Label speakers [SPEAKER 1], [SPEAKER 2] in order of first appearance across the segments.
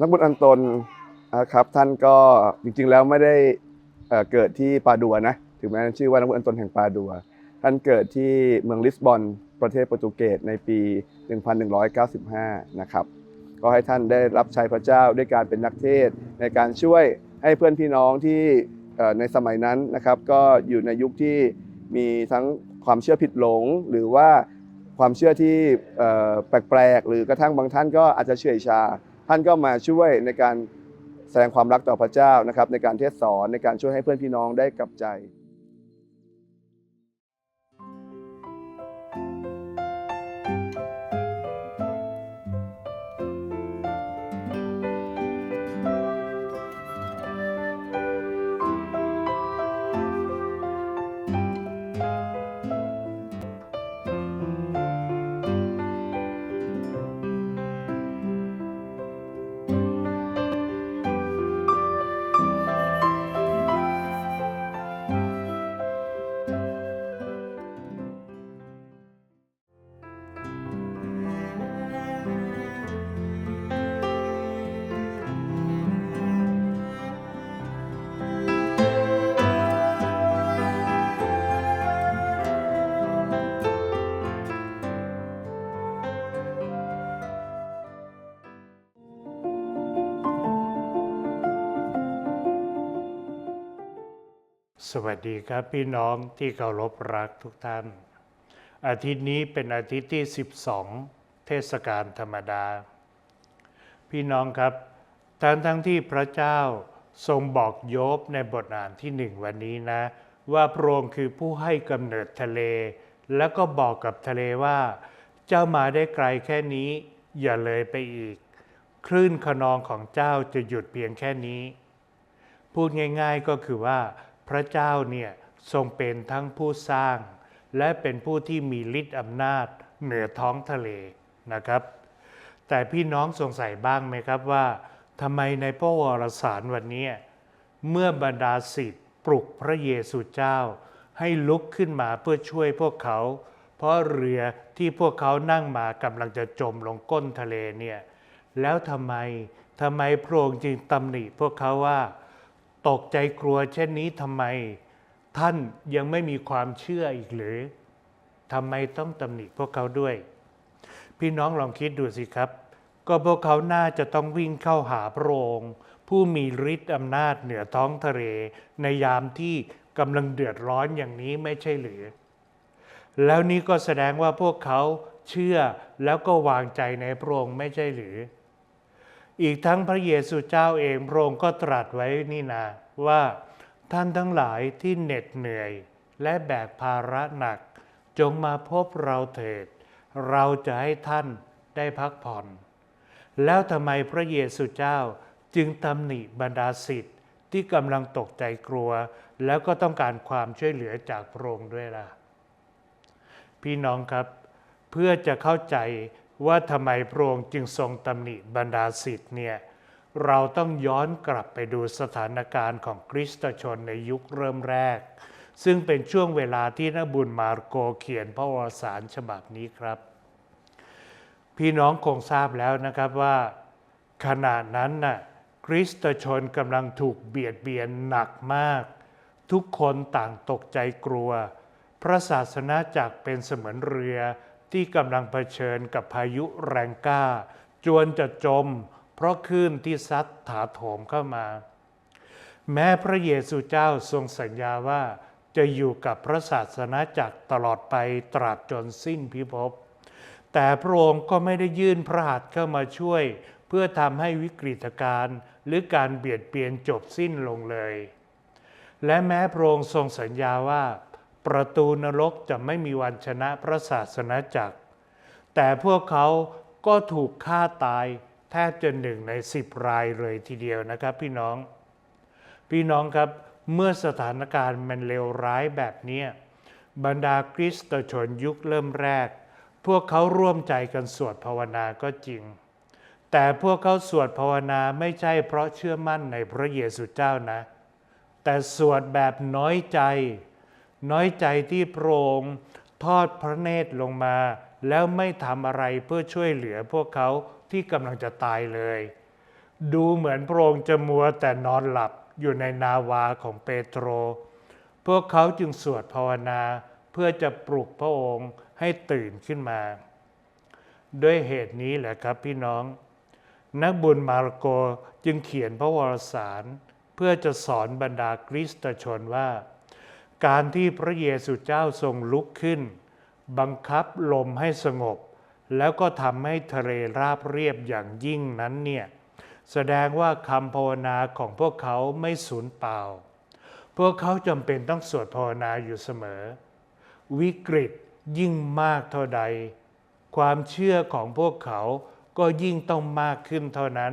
[SPEAKER 1] นักบุญอันตนนะครับท่านก็จริงๆแล้วไม่ได้เกิดที่ปาดัวนะถึงแม้ชื่อว่านักบุญอันตนแห่งปาดัว ท่านเกิดที่เมืองลิสบอนประเทศโปรตุเกสในปี 1195 นะครับก็ให้ท่านได้รับใช้พระเจ้าด้วยการเป็นนักเทศในการช่วยให้เพื่อนพี่น้องที่ในสมัยนั้นนะครับก็อยู่ในยุคที่มีทั้งความเชื่อผิดหลง หรือว่าความเชื่อที่แปลกๆ หรือกระทั่งบางท่านก็อาจจะเฉื่อยชา ท่านก็มาช่วยในการแสดงความรักต่อพระเจ้านะครับในการเทศสอนในการช่วยให้เพื่อนพี่น้องได้กลับใจ
[SPEAKER 2] สวัสดีครับพี่น้องที่เคารพรักทุกท่าน อาทิตย์นี้เป็นอาทิตย์ที่ 12 เทศกาลธรรมดา พี่น้องครับทั้งทั้งที่พระเจ้าทรงบอกโยบในบทอ่านที่หนึ่งวันนี้นะ ว่าพระองค์คือผู้ให้กำเนิดทะเล แล้วก็บอกกับทะเลว่า เจ้ามาได้ไกลแค่นี้ อย่าเลยไปอีก คลื่นขนองของเจ้าจะหยุดเพียงแค่นี้ พูดง่าย ๆก็คือว่า พระเจ้าเนี่ยทรงเป็นทั้งผู้สร้าง และเป็นผู้ที่มีฤทธิ์อำนาจเหนือท้องทะเลนะครับ แต่พี่น้องสงสัยบ้างไหมครับว่าทำไมในพระวรสารวันนี้เมื่อบรรดาศิษย์ปลุกพระเยซูเจ้า ให้ลุกขึ้นมาเพื่อช่วยพวกเขา เพราะเรือที่พวกเขานั่งมากำลังจะจมลงก้นทะเลเนี่ยแล้วทำไมทำไมพระองค์จึงตำหนิพวกเขาว่า ตกใจกลัวเช่นนี้ทำไม ท่านยังไม่มีความเชื่ออีกหรือทำไมต้องตำหนิพวกเขาด้วย พี่น้องลองคิดดูสิครับ ก็พวกเขาน่าจะต้องวิ่งเข้าหาพระองค์ผู้มีฤทธิ์อำนาจเหนือท้องทะเล ในยามที่กำลังเดือดร้อนอย่างนี้ไม่ใช่หรือ แล้วนี่ก็แสดงว่าพวกเขาเชื่อแล้วก็วางใจในพระองค์ไม่ใช่หรือ อีกทั้งพระเยซูเจ้าเองพระองค์ก็ตรัสไว้นี่นะว่าท่านทั้งหลายที่เหน็ดเหนื่อย และแบกภาระหนัก จงมาพบเราเถิด เราจะให้ท่านได้พักผ่อน แล้วทำไมพระเยซูเจ้าจึงตำหนิบรรดาศิษย์ที่กำลังตกใจกลัว แล้วก็ต้องการความช่วยเหลือจากพระองค์ด้วยล่ะ พี่น้องครับ เพื่อจะเข้าใจ ว่าทำไมพระองค์จึงทรงตำหนิบรรดาศิษย์เนี่ยเราต้องย้อนกลับไปดูสถานการณ์ของคริสตชนในยุคเริ่มแรก ซึ่งเป็นช่วงเวลาที่นบุญมาร์โกเขียนพระวสารฉบับนี้ครับ พี่น้องคงทราบแล้วนะครับว่า ขณะนั้นน่ะคริสตชนกำลังถูกเบียดเบียนหนักมาก ทุกคนต่างตกใจกลัว พระศาสนาจักรเป็นเสมือนเรือ ที่กำลังเผชิญกับพายุแรงกล้า จวนจะจม เพราะคลื่นที่ซัดถาโถมเข้ามา แม้พระเยซูเจ้าทรงสัญญาว่าจะอยู่กับพระศาสนาจักรตลอดไปตราบจนสิ้นพิภพ แต่พระองค์ก็ไม่ได้ยื่นพระหัตถ์เข้ามาช่วย เพื่อทำให้วิกฤตการณ์หรือการเบียดเบียนจบสิ้นลงเลย และแม้พระองค์ทรงสัญญาว่า ประตูนรกจะไม่มีวันชนะพระศาสนาจักร แต่พวกเขาก็ถูกฆ่าตายแทบจะหนึ่งในสิบรายเลยทีเดียวนะครับพี่น้อง พี่น้องครับเมื่อสถานการณ์มันเลวร้ายแบบเนี้บรรดาคริสตชนยุคเริ่มแรก พวกเขาร่วมใจกันสวดภาวนาก็จริง แต่พวกเขาสวดภาวนาไม่ใช่เพราะเชื่อมั่นในพระเยซูเจ้านะ แต่สวดแบบน้อยใจ น้อยใจที่พระองค์ทอดพระเนตรลงมา แล้วไม่ทำอะไรเพื่อช่วยเหลือพวกเขาที่กำลังจะตายเลย ดูเหมือนพระองค์จะมัวแต่นอนหลับอยู่ในนาวาของเปโตร พวกเขาจึงสวดภาวนาเพื่อจะปลุกพระองค์ให้ตื่นขึ้นมา ด้วยเหตุนี้แหละครับพี่น้อง นักบุญมาระโกจึงเขียนพระวรสาร เพื่อจะสอนบรรดาคริสตชนว่า การที่พระเยซูเจ้าทรงลุกขึ้น บังคับลมให้สงบ แล้วก็ทำให้ทะเลราบเรียบอย่างยิ่งนั้นเนี่ยแสดงว่าคำภาวนาของพวกเขาไม่สูญเปล่า พวกเขาจำเป็นต้องสวดภาวนาอยู่เสมอ วิกฤตยิ่งมากเท่าใด ความเชื่อของพวกเขาก็ยิ่งต้องมากขึ้นเท่านั้น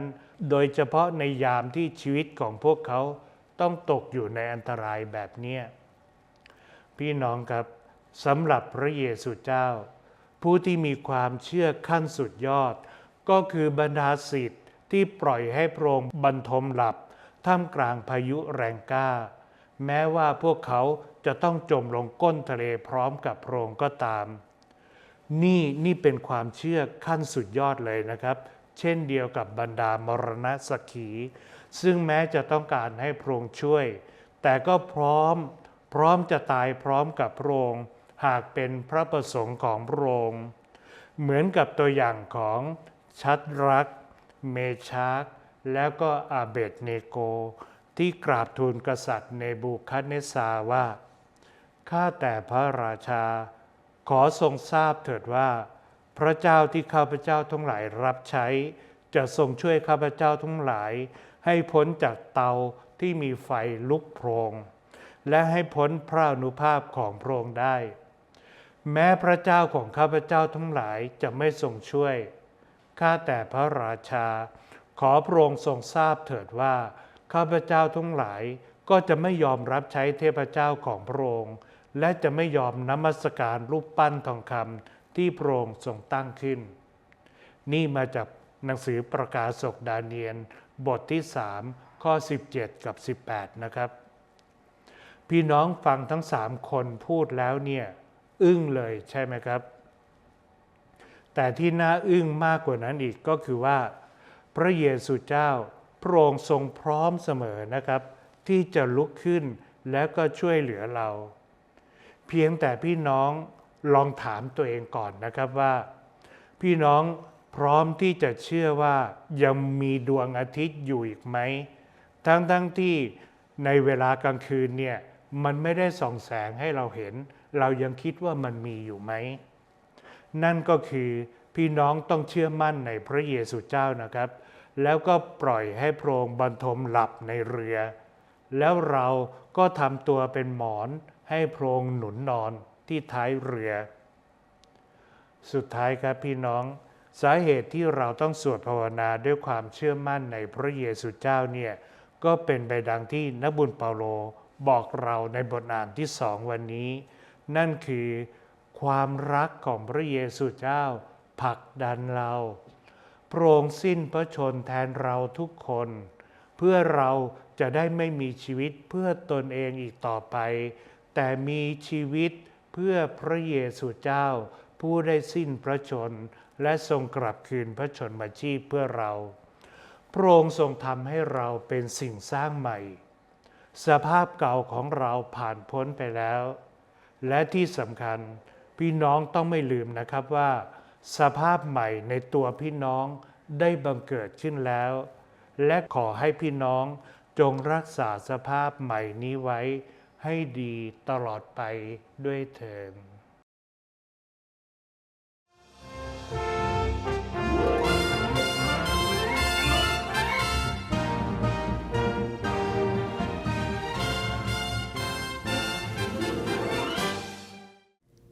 [SPEAKER 2] โดยเฉพาะในยามที่ชีวิตของพวกเขาต้องตกอยู่ในอันตรายแบบเนี้ย พี่น้องครับสำหรับพระเยซูเจ้า ผู้ที่มีความเชื่อขั้นสุดยอด ก็คือบรรดาศิษย์ที่ปล่อยให้พระองค์บรรทมหลับ ท่ามกลางพายุแรงกล้า แม้ว่าพวกเขาจะต้องจมลงก้นทะเลพร้อมกับพระองค์ก็ตาม นี่นี่เป็นความเชื่อขั้นสุดยอดเลยนะครับ เช่นเดียวกับบรรดามรณะสกขีซึ่งแม้จะต้องการให้พระองค์ช่วย แต่ก็พร้อม พร้อมจะตายพร้อมกับพระองค์หากเป็นพระประสงค์ของพระองค์เหมือนกับตัวอย่างของชัดรัก เมชากแล้วก็อาเบดเนโก ที่กราบทูลกษัตริย์เนบูคัดเนซาว่า ข้าแต่พระราชา ขอทรงทราบเถิดว่า พระเจ้าที่ข้าพเจ้าทั้งหลายรับใช้ จะทรงช่วยข้าพเจ้าทั้งหลาย ให้พ้นจากเตาที่มีไฟลุกโพรง และให้พ้นพระอนุภาพของพระองค์ได้ แม้พระเจ้าของข้าพเจ้าทั้งหลายจะไม่ทรงช่วย ข้าแต่พระราชา ขอพระองค์ทรงทราบเถิดว่า ข้าพเจ้าทั้งหลายก็จะไม่ยอมรับใช้เทพเจ้าของพระองค์ และจะไม่ยอมนมัสการรูปปั้นทองคำที่พระองค์ทรงตั้งขึ้น นี่มาจากหนังสือประกาศศกดาเนียน บทที่ 3 ข้อ 17 กับ 18 นะครับ พี่น้องฟังทั้งสามคนพูดแล้วเนี่ย อึ้งเลยใช่ไหมครับ แต่ที่น่าอึ้งมากกว่านั้นอีกก็คือว่า พระเยซูเจ้าพระองค์ทรงพร้อมเสมอนะครับ ที่จะลุกขึ้นแล้วก็ช่วยเหลือเรา เพียงแต่พี่น้องลองถามตัวเองก่อนนะครับว่า พี่น้องพร้อมที่จะเชื่อว่ายังมีดวงอาทิตย์อยู่อีกไหม ทั้งทั้งที่ในเวลากลางคืนเนี่ย มันไม่ได้ส่องแสงให้เราเห็น เรายังคิดว่ามันมีอยู่ไหม นั่นก็คือพี่น้องต้องเชื่อมั่นในพระเยซูเจ้านะครับ แล้วก็ปล่อยให้พระองค์บรรทมหลับในเรือ แล้วเราก็ทำตัวเป็นหมอนให้พระองค์หนุนนอนที่ท้ายเรือ สุดท้ายครับพี่น้องสาเหตุที่เราต้องสวดภาวนาด้วยความเชื่อมั่นในพระเยซูเจ้าเนี่ยก็เป็นไปดังที่นักบุญเปาโล บอกเราในบทอ่านที่สองวันนี้ นั่นคือความรักของพระเยซูเจ้าผลักดันเราพระองสิ้นพระชนแทนเราทุกคน เพื่อเราจะได้ไม่มีชีวิตเพื่อตนเองอีกต่อไป แต่มีชีวิตเพื่อพระเยซูเจ้า ผู้ได้สิ้นพระชน และทรงกลับคืนพระชนมาชีพเพื่อเรา พระองค์ทรงทำให้เราเป็นสิ่งสร้างใหม่ สภาพเก่าของเราผ่านพ้นไปแล้ว และที่สำคัญพี่น้องต้องไม่ลืมนะครับว่า สภาพใหม่ในตัวพี่น้องได้บังเกิดขึ้นแล้ว และขอให้พี่น้องจงรักษาสภาพใหม่นี้ไว้ให้ดีตลอดไปด้วยเถิด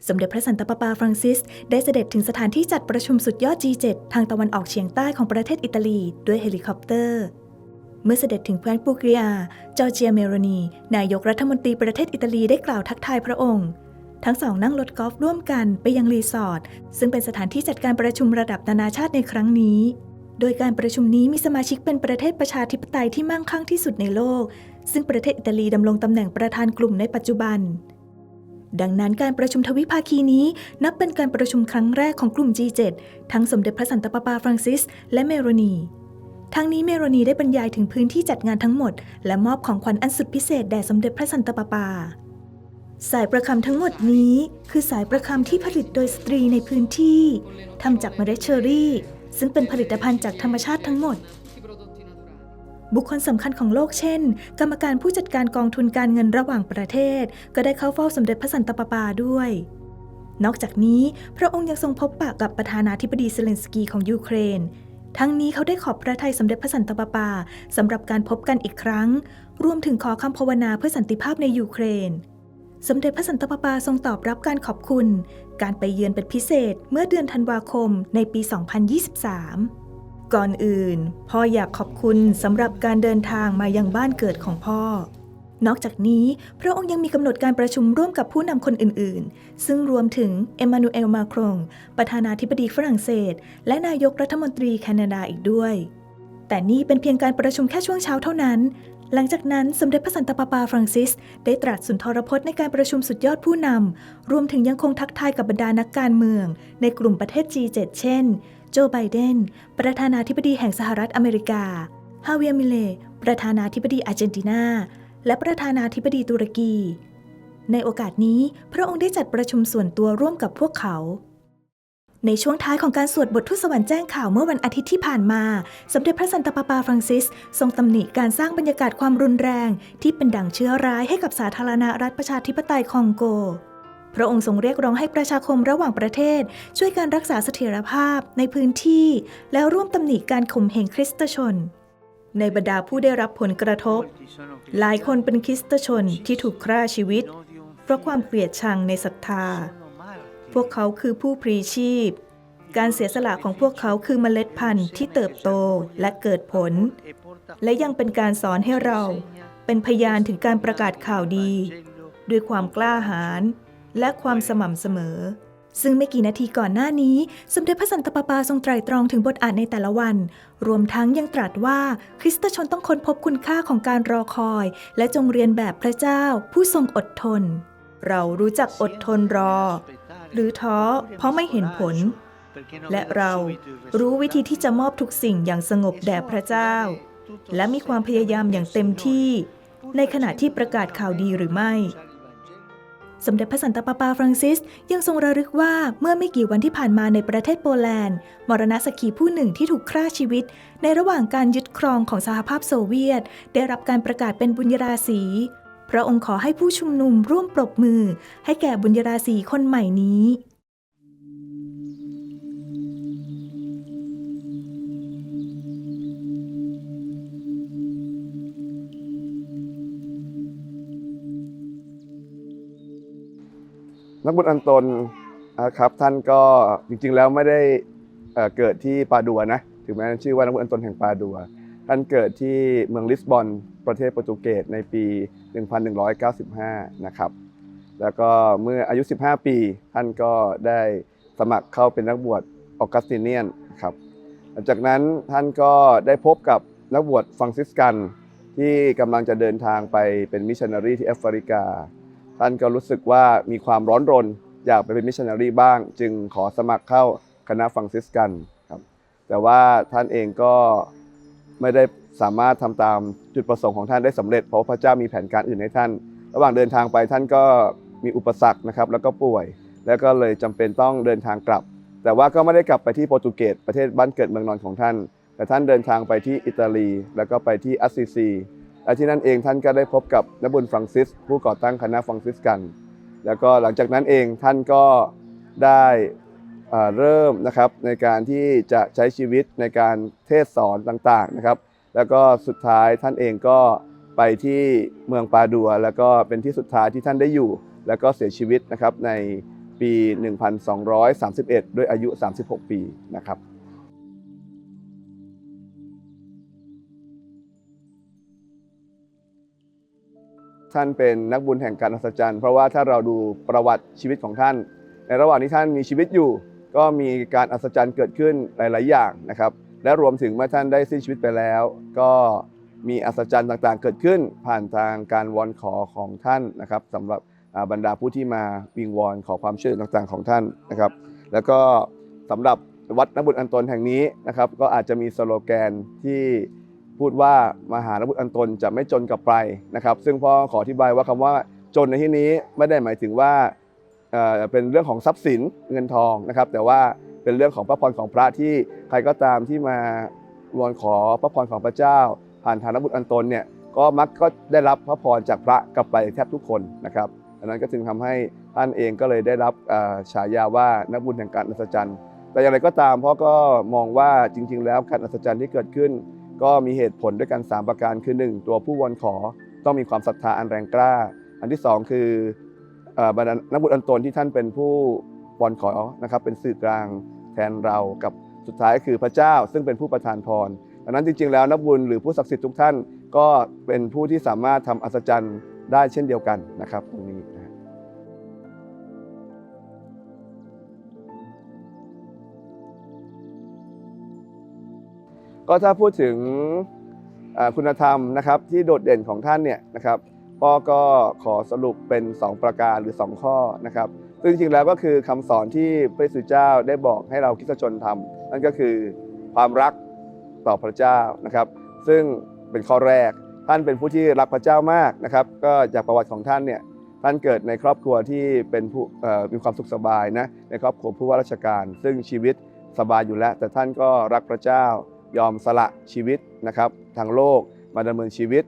[SPEAKER 3] สมเด็จพระสันตะปาปาฟรังซิส ได้เสด็จถึงสถานที่จัดประชุมสุดยอด G7 ทางตะวันออกเฉียงใต้ของประเทศอิตาลีด้วยเฮลิคอปเตอร์ เมื่อเสด็จถึงแคว้นปูเกรียจอร์เจียเมโรนี นายกรัฐมนตรีประเทศอิตาลีได้กล่าวทักทายพระองค์ ทั้งสองนั่งรถกอล์ฟร่วมกันไปยังรีสอร์ทซึ่งเป็นสถานที่จัดการประชุมระดับนานาชาติในครั้งนี้โดยการประชุมนี้มีสมาชิกเป็นประเทศประชาธิปไตยที่มั่งคั่งที่สุดในโลก ซึ่งประเทศอิตาลีดำรงตำแหน่งประธานกลุ่มในปัจจุบัน ดังนั้นการประชุมทวิภาคีนี้ นับเป็นการประชุมครั้งแรกของกลุ่ม G7 ทั้งสมเด็จพระสันตะปาปาฟรังซิส และเมโรนีทั้งนี้เมโรนีได้บรรยายถึงพื้นที่จัดงานทั้งหมด และมอบของขวัญอันสุดพิเศษแด่สมเด็จพระสันตะปาปา สายประคำทั้งหมดนี้ คือสายประคำที่ผลิตโดยสตรีในพื้นที่ทำจากเมล็ดเชอรี่ ซึ่งเป็นผลิตภัณฑ์จากธรรมชาติทั้งหมด บุคคลสำคัญของโลกเช่น กรรมการผู้จัดการกองทุนการเงินระหว่างประเทศ ก็ได้เข้าเฝ้าสมเด็จพระสันตะปาปาด้วย นอกจากนี้ พระองค์ยังทรงพบปะกับประธานาธิบดีเซเลนสกีของยูเครน ทั้งนี้เขาได้ขอบพระทัยสมเด็จพระสันตะปาปาสำหรับการพบกันอีกครั้ง รวมถึงขอคำภาวนาเพื่อสันติภาพในยูเครน สมเด็จพระสันตะปาปาทรงตอบรับการขอบคุณ การไปเยือนเป็นพิเศษเมื่อเดือนธันวาคมในปี 2023 ก่อนอื่น พ่ออยากขอบคุณสำหรับการเดินทางมายังบ้านเกิดของพ่อ นอกจากนี้ พระองค์ยังมีกำหนดการประชุมร่วมกับผู้นำคนอื่น ๆ ซึ่งรวมถึงเอมมานูเอลมาครงประธานาธิบดีฝรั่งเศส และนายกรัฐมนตรีแคนาดาอีกด้วย แต่นี่เป็นเพียงการประชุมแค่ช่วงเช้าเท่านั้น หลังจากนั้นสมเด็จพระสันตะปาปาฟรังซิส ได้ตรัสสุนทรพจน์ในการประชุมสุดยอดผู้นำรวมถึงยังคงทักทายกับบรรดานักการเมือง ในกลุ่มประเทศ G7 เช่น โจไบเดน ประธานาธิบดีแห่งสหรัฐอเมริกา ฮาเวียมิเล ประธานาธิบดีอาร์เจนตินา และประธานาธิบดีตุรกี ในโอกาสนี้พระองค์ได้จัดประชุมส่วนตัวร่วมกับพวกเขา ในช่วงท้ายของการสวดบททุตสวรรค์แจ้งข่าวเมื่อวันอาทิตย์ที่ผ่านมา สมเด็จพระสันตะปาปาฟรังซิส ทรงตำหนิการสร้างบรรยากาศความรุนแรง ที่เป็นดั่งเชื้อร้ายให้กับสาธารณรัฐประชาธิปไตยคองโก พระองค์ทรงเรียกร้องให้ประชาคมระหว่างประเทศ ช่วยการรักษาเสถียรภาพในพื้นที่ แล้วร่วมตำหนิการข่มเหงคริสตชน ในบรรดาผู้ได้รับผลกระทบ หลายคนเป็นคริสตชนที่ถูกฆ่าชีวิต เพราะความเกลียดชังในศรัทธา พวกเขาคือผู้พรีชีพ การเสียสละของพวกเขาคือเมล็ดพันธุ์ที่เติบโตและเกิดผล และยังเป็นการสอนให้เรา เป็นพยานถึงการประกาศข่าวดี ด้วยความกล้าหาญ และความสม่ำเสมอ ซึ่งไม่กี่นาทีก่อนหน้านี้ สมเด็จพระสันตะปาปาทรงไตร่ตรองถึงบทอ่านในแต่ละวัน รวมทั้งยังตรัสว่าคริสตชนต้องค้นพบคุณค่าของการรอคอย และจงเรียนแบบพระเจ้า ผู้ทรงอดทน เรารู้จักอดทนรอ หรือท้อเพราะไม่เห็นผล และเรารู้วิธีที่จะมอบทุกสิ่งอย่างสงบแด่พระเจ้า และมีความพยายามอย่างเต็มที่ ในขณะที่ประกาศข่าวดีหรือไม่ สมเด็จพระสันตะปาปาฟรังซิส ยังทรงระลึกว่าเมื่อไม่กี่วันที่ผ่านมาในประเทศโปแลนด์ มรณสกขีผู้หนึ่งที่ถูกฆ่าชีวิต ในระหว่างการยึดครองของสหภาพโซเวียต ได้รับการประกาศเป็นบุญราศีพระองค์ขอให้ผู้ชุมนุมร่วมปรบมือ ให้แก่บุญราศีคนใหม่นี้
[SPEAKER 1] นักบุญอันตนนะครับท่านก็จริงๆแล้วไม่ได้เกิดที่ปาดัวนะถึงแม้ชื่อว่านักบุญอันตนแห่งปาดัว ท่านเกิดที่เมืองลิสบอนประเทศโปรตุเกสในปี 1195 นะครับแล้วก็เมื่ออายุ 15 ปี ท่านก็ได้สมัครเข้าเป็นนักบวชออกัสติเนียนครับหลังจากนั้นท่านก็ได้พบกับนักบวชฟรังซิสกันที่กำลังจะเดินทางไปเป็นมิชชันนารีที่แอฟริกา ท่านก็รู้สึกว่ามีความร้อนรน อยากไปเป็นมิชชันนารีบ้าง จึงขอสมัครเข้าคณะฟังซิสกันครับแต่ว่าท่านเองก็ไม่ได้สามารถทำตามจุดประสงค์ของท่านได้สำเร็จ เพราะพระเจ้ามีแผนการอื่นให้ท่าน ระหว่างเดินทางไปท่านก็มีอุปสรรคนะครับ แล้วก็ป่วย แล้วก็เลยจำเป็นต้องเดินทางกลับ แต่ว่าก็ไม่ได้กลับไปที่โปรตุเกสประเทศบ้านเกิดเมืองนอนของท่าน แต่ท่านเดินทางไปที่อิตาลี แล้วก็ไปที่อัสซิซี และที่นั่นเองท่านก็ได้พบกับนบุญฟรังซิส ผู้ก่อตั้งคณะฟรังซิสกัน แล้วก็หลังจากนั้นเองท่านก็ได้เอ่อเริ่มนะครับในการที่จะใช้ชีวิตในการเทศสอนต่างๆนะครับ แล้วก็สุดท้ายท่านเองก็ไปที่เมืองปาดัว แล้วก็เป็นที่สุดท้ายที่ท่านได้อยู่ แล้วก็เสียชีวิตนะครับในปี 1231 ด้วยอายุ 36 ปีนะครับ ท่านเป็นนักบุญแห่งการอัศจรรย์ เพราะว่าถ้าเราดูประวัติชีวิตของท่าน ในระหว่างที่ท่านมีชีวิตอยู่ ก็มีการอัศจรรย์เกิดขึ้นหลาย ๆ อย่างนะครับ และรวมถึงเมื่อท่านได้สิ้นชีวิตไปแล้ว ก็มีอัศจรรย์ต่างๆ เกิดขึ้น ผ่านทางการวอนขอของท่านนะครับสำหรับบรรดาผู้ที่มาวิงวอนขอความช่วยเหลือต่างๆของท่านนะครับ แล้วก็สำหรับวัดนบุตรอันตนแห่งนี้นะครับ ก็อาจจะมีสโลแกนที่ พูดว่ามหานบุตรอันตนจะไม่จนกับไปนะครับ ซึ่งพ่อขออธิบายว่าคำว่าจนในที่นี้ไม่ได้หมายถึงว่าเป็นเรื่องของทรัพย์สินเงินทองนะครับ แต่ว่าเป็นเรื่องของพระพรของพระที่ใครก็ตามที่มาวอนขอพระพรของพระเจ้า ผ่านทานบุตรอันตนเนี่ยก็มักก็ได้รับพระพรจากพระกลับไปแทบทุกคนนะครับดังนั้นก็จึงทำให้ท่านเองก็เลยได้รับฉายาว่านักบุญแห่งการอัศจรรย์ แต่อย่างไรก็ตามพ่อก็มองว่าจริง ๆ แล้วการอัศจรรย์ที่เกิดขึ้น ก็มีเหตุผลด้วยกัน 3 ประการคือ 1 ตัวผู้วอนขอต้องมีความศรัทธาอันแรงกล้า อันที่ 2 คือเอ่อบรรดานักบุญอันตนที่ท่านเป็นผู้วอนขอนะครับเป็นสื่อกลางแทนเรากับสุดท้ายคือพระเจ้าซึ่งเป็นผู้ประทานพรดังนั้นจริง ๆ แล้วนักบุญหรือผู้ศักดิ์สิทธิ์ทุกท่านก็เป็นผู้ที่สามารถทำอัศจรรย์ได้เช่นเดียวกันนะครับตรงนี้ ก็ถ้าพูดถึงคุณธรรมนะครับที่โดดเด่นของท่านเนี่ยนะครับพ่อก็ขอสรุปเป็น 2 ประการหรือ 2 ข้อนะครับซึ่งจริงแล้วก็คือคำสอนที่พระเยซูเจ้าได้บอกให้เราคริสตชนทำนั่นก็คือความรักต่อพระเจ้านะครับ ซึ่งเป็นข้อแรกท่านเป็นผู้ที่รักพระเจ้ามากนะครับ ก็จากประวัติของท่านเนี่ยท่านเกิดในครอบครัวที่เป็นผู้มีความสุขสบายนะในครอบครัวผู้ว่าราชการ ซึ่งชีวิตสบายอยู่แล้ว แต่ท่านก็รักพระเจ้า ยอมสละชีวิตนะครับทางโลกมาดำเนินชีวิต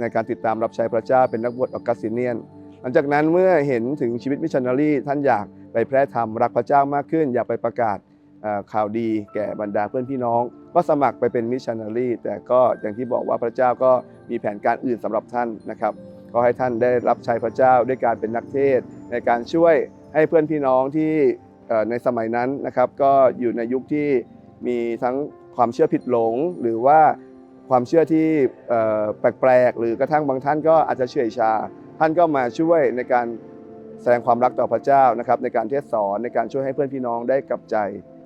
[SPEAKER 1] ในการติดตามรับใช้พระเจ้าเป็นนักบวชออกัสซิเนียน หลังจากนั้นเมื่อเห็นถึงชีวิตมิชชันนารีท่านอยากไปแพร่ธรรมรักพระเจ้ามากขึ้น อยากไปประกาศข่าวดีแก่บรรดาเพื่อนพี่น้อง ก็สมัครไปเป็นมิชชันนารีแต่ก็อย่างที่บอกว่าพระเจ้าก็มีแผนการอื่นสำหรับท่านนะครับก็ให้ท่านได้รับใช้พระเจ้าด้วยการเป็นนักเทศ ในการช่วยให้เพื่อนพี่น้องที่ในสมัยนั้นนะครับ ก็อยู่ในยุคที่มีทั้ง ความเชื่อผิดหลง หรือว่าความเชื่อที่แปลกๆหรือกระทั่งบางท่านก็อาจจะเฉื่อยชา ท่านก็มาช่วยในการแสดงความรักต่อพระเจ้านะครับ ในการเทศสอนในการช่วยให้เพื่อนพี่น้องได้กลับใจ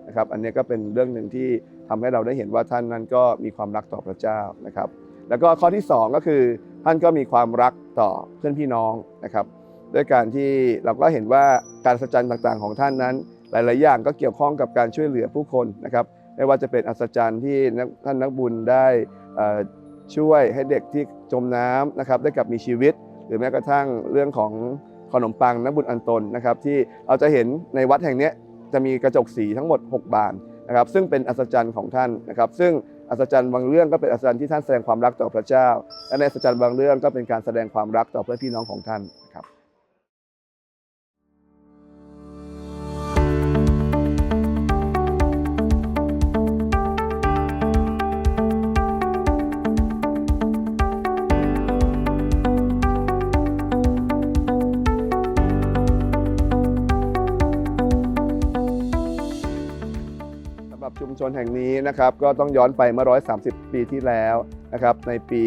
[SPEAKER 1] นะครับ อันนี้ก็เป็นเรื่องหนึ่งที่ทำให้เราได้เห็นว่าท่านนั้นก็มีความรักต่อพระเจ้านะครับ แล้วก็ข้อที่สองก็คือ ท่านก็มีความรักต่อเพื่อนพี่น้องนะครับด้วยการที่เราก็เห็นว่าการอัศจรรย์ต่างๆ ของท่านนั้น หลาย ๆ อย่างก็เกี่ยวข้องกับการช่วยเหลือผู้คนนะครับ ไม่ว่าจะเป็นอัศจรรย์ที่ท่านนักบุญได้ช่วยให้เด็กที่จมน้ำนะครับได้กลับมีชีวิต หรือแม้กระทั่งเรื่องของขนมปังนักบุญอันตนนะครับที่เราจะเห็นในวัดแห่งนี้จะมีกระจกสีทั้งหมด 6 บานนะครับซึ่งเป็นอัศจรรย์ของท่านนะครับ ซึ่งอัศจรรย์บางเรื่องก็เป็นอัศจรรย์ที่ท่านแสดงความรักต่อพระเจ้า และในอัศจรรย์บางเรื่องก็เป็นการแสดงความรักต่อเพื่อนพี่น้องของท่าน ชนแห่งนี้นะครับก็ต้องย้อนไปเมื่อ 130 ปีที่แล้วนะครับในปี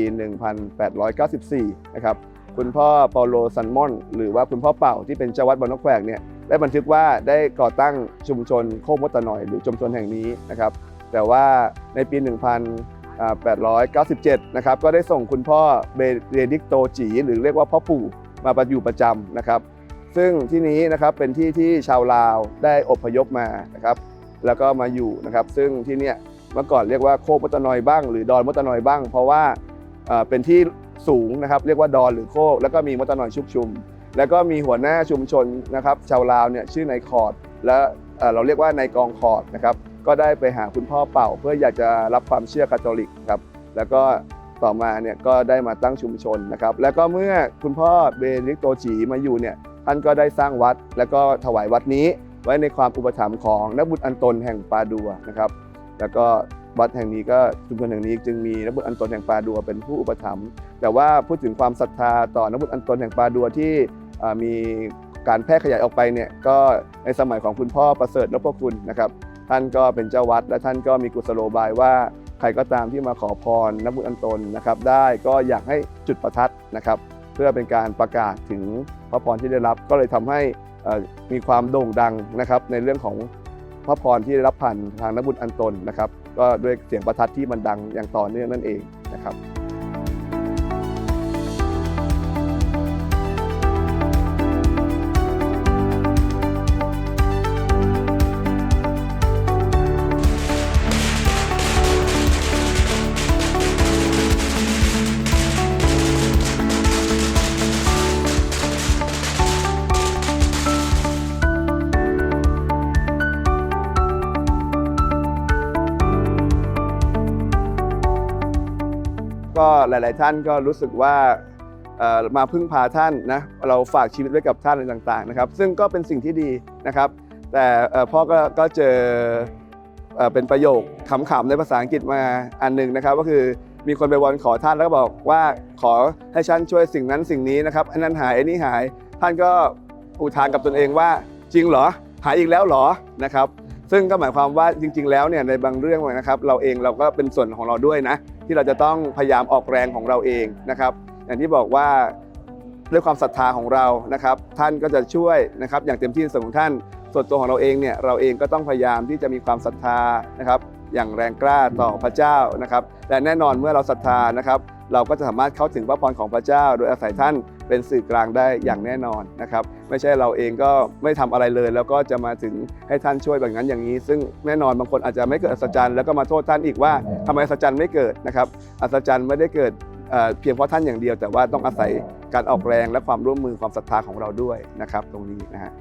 [SPEAKER 1] 1894 นะครับคุณพ่อเปาโลซันมอนหรือว่าคุณพ่อเป่าที่เป็นเจ้าวัดบนนกแขวกเนี่ยได้บันทึกว่าได้ก่อตั้งชุมชนโคกมดตะหน่อยหรือชุมชนแห่งนี้นะครับแต่ว่าในปี 1897 นะครับก็ได้ส่งคุณพ่อเบเรดิกโตจีหรือเรียกว่าพ่อปู่มาประอยู่ประจำนะครับ ซึ่งที่นี้นะครับเป็นที่ที่ชาวลาวได้อพยพมานะครับ แล้วก็มาอยู่นะครับ ซึ่งที่เนี่ยเมื่อก่อนเรียกว่าโคกมดตะนอยบ้าง หรือดอนมดตะนอยบ้าง เพราะว่าเป็นที่สูงนะครับ เรียกว่าดอนหรือโคกแล้วก็มีมดตะนอยชุกชุม แล้วก็มีหัวหน้าชุมชนนะครับ ชาวลาวเนี่ยชื่อนายคอร์ดและเราเรียกว่านายกองคอร์ดนะครับ ก็ได้ไปหาคุณพ่อเป่า เพื่ออยากจะรับความเชื่อคาทอลิกครับแล้วก็ต่อมาเนี่ยก็ได้มาตั้งชุมชนนะครับ แล้วก็เมื่อคุณพ่อเบริกโตจีมาอยู่เนี่ยท่านก็ได้สร้างวัดแล้วก็ถวายวัดนี้ ไว้ในความอุปถัมภ์ของนักบุญอันตนแห่งปาดัวนะครับ แล้วก็วัดแห่งนี้ก็ชุมชนแห่งนี้จึงมีนักบุญอันตนแห่งปาดัวเป็นผู้อุปถัมภ์แต่ว่าพูดถึงความศรัทธาต่อนักบุญอันตนแห่งปาดัวที่มีการแพร่ขยายออกไปเนี่ยก็ในสมัยของคุณพ่อประเสริฐนพคุณนะครับ ท่านก็เป็นเจ้าวัด และท่านก็มีกุศโลบายว่าใครก็ตามที่มาขอพรนักบุญอันตนนะครับ ได้ก็อยากให้จุดประทัดนะครับ เพื่อเป็นการประกาศถึงพระพรที่ได้รับก็เลยทำให้ มีความโด่งดังนะครับในเรื่องของพระพรที่ได้รับผ่านทางนักบุญอันตนนะครับ ก็ด้วยเสียงประทัดที่มันดังอย่างต่อเนื่องนั่นเองนะครับ หลาย ๆ ท่านก็รู้สึกว่ามาพึ่งพาท่านนะเราฝากชีวิตไว้กับท่านอะไรต่าง ๆ นะครับ ซึ่งก็เป็นสิ่งที่ดีนะครับ แต่พ่อก็เจอเป็นประโยคขำๆในภาษาอังกฤษมาอันหนึ่งนะครับ ก็คือมีคนไปวอนขอท่านแล้วก็บอกว่าขอให้ท่านช่วยสิ่งนั้นสิ่งนี้นะครับอันนั้นหายอันนี้หาย ท่านก็อุทานกับตนเองว่าจริงเหรอหายอีกแล้วเหรอนะครับ ซึ่งก็หมายความว่าจริง ๆ แล้วเนี่ยในบางเรื่องนะครับ เราเองเราก็เป็นส่วนของเราด้วยนะ ที่เราจะต้องพยายามออกแรงของเราเองนะครับ อย่างที่บอกว่าด้วยความศรัทธาของเรานะครับ ท่านก็จะช่วยนะครับอย่างเต็มที่ส่วนของท่าน ส่วนตัวของเราเองเนี่ยเราเองก็ต้องพยายามที่จะมีความศรัทธานะครับ อย่างแรงกล้าต่อพระเจ้านะครับและแน่นอนเมื่อเราศรัทธานะครับ เราก็จะสามารถเข้าถึงพระพรของพระเจ้า โดยอาศัยท่านเป็นสื่อกลางได้อย่างแน่นอนนะครับ ไม่ใช่เราเองก็ไม่ทำอะไรเลย แล้วก็จะมาถึงให้ท่านช่วยแบบนั้นอย่างนี้ ซึ่งแน่นอนบางคนอาจจะไม่เกิดอัศจรรย์แล้วก็มาโทษท่านอีกว่าทำไมอัศจรรย์ไม่เกิดนะครับอัศจรรย์ไม่ได้เกิดเเพียงเพราะท่านอย่างเดียว แต่ว่าต้องอาศัยการออกแรงและความร่วมมือความศรัทธาของเราด้วยนะครับ ตรงนี้นะฮะ